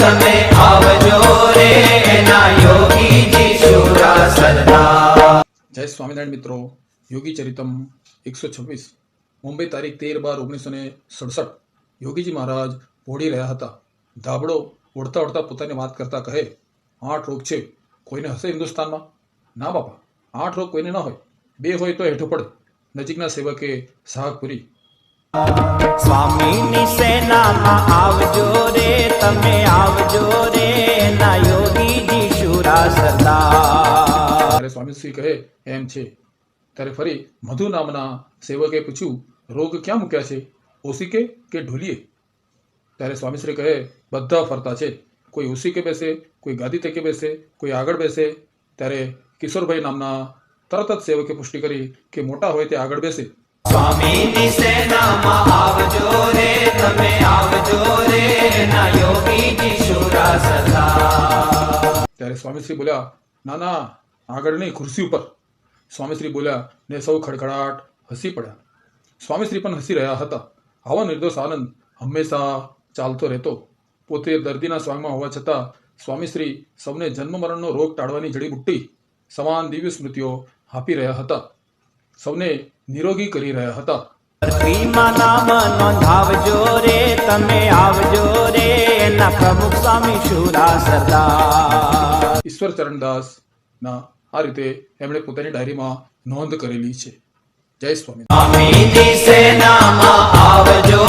તમે આવજો રે એના યોગીજી શુરા સરદાર જય સ્વામિનારાયણ મિત્રો. યોગી ચરિતમ એકસો છવ્વીસ. મુંબઈ તારીખ તેર બાર ઓગણીસો ને સડસઠ. યોગીજી મહારાજ ભોળી રહ્યા હતા. ધાબળો ઓળતા ઓળતા પોતાની વાત કરતા કહે આઠ રોગ છે. કોઈને હશે હિન્દુસ્તાનમાં? ના બાપા આઠ રોગ કોઈને ના હોય. બે હોય તો હેઠો પડે. નજીકના સેવકે સાહપુરી સ્વામીની સેનામાં આવજો રે તમે ત્યારે સ્વામીશ્રી કહે એમ છે. ત્યારે ફરી મધુ નામના સેવકે પૂછ્યું રોગ ક્યાં મૂક્યા છે? ઓસિકે કે ઢોલીએ? ત્યારે સ્વામીશ્રી કહે બધા ફરતા છે. કોઈ ઓસિકે બેસે કોઈ ગાદી તકે બેસે કોઈ આગળ બેસે. ત્યારે કિશોરભાઈ નામના તરત જ સેવકે પુષ્ટિ કરી કે મોટા હોય તે આગળ બેસે. સ્વામીની સેનામાં આવજો રે તમે આવજો રે ના યોગીજી શુરા સરદાર ત્યારે સ્વામીશ્રી બોલ્યા ના ના આગળ નહીં ખુરશી ઉપર સ્વામીશ્રી બોલ્યા ને સૌ ખડખડાટ હસી પડ્યા. સ્વામીશ્રી પણ હસી રહ્યા હતા. આવો નિર્દોષ આનંદ હંમેશા ચાલતો રહેતો. પોતે દર્દીના સ્વાંગમાં હોવા છતાં સ્વામીશ્રી સૌને જન્મ મરણનો રોગ ટાળવાની જડીબુટ્ટી સમાન દિવ્ય સ્મૃતિઓ આપી રહ્યા હતા. સૌને નિરોગી કરી રહ્યા હતા. પૃથ્વીમાં નામ નોંધાવજો રે તમે આવજો રે ના પ્રમુખ સ્વામી શુરા સરદાર. ઈશ્વર ચરણદાસ ના આ રીતે એમણે પોતાની ડાયરીમાં નોંધ કરેલી છે. જય સ્વામી આવજો.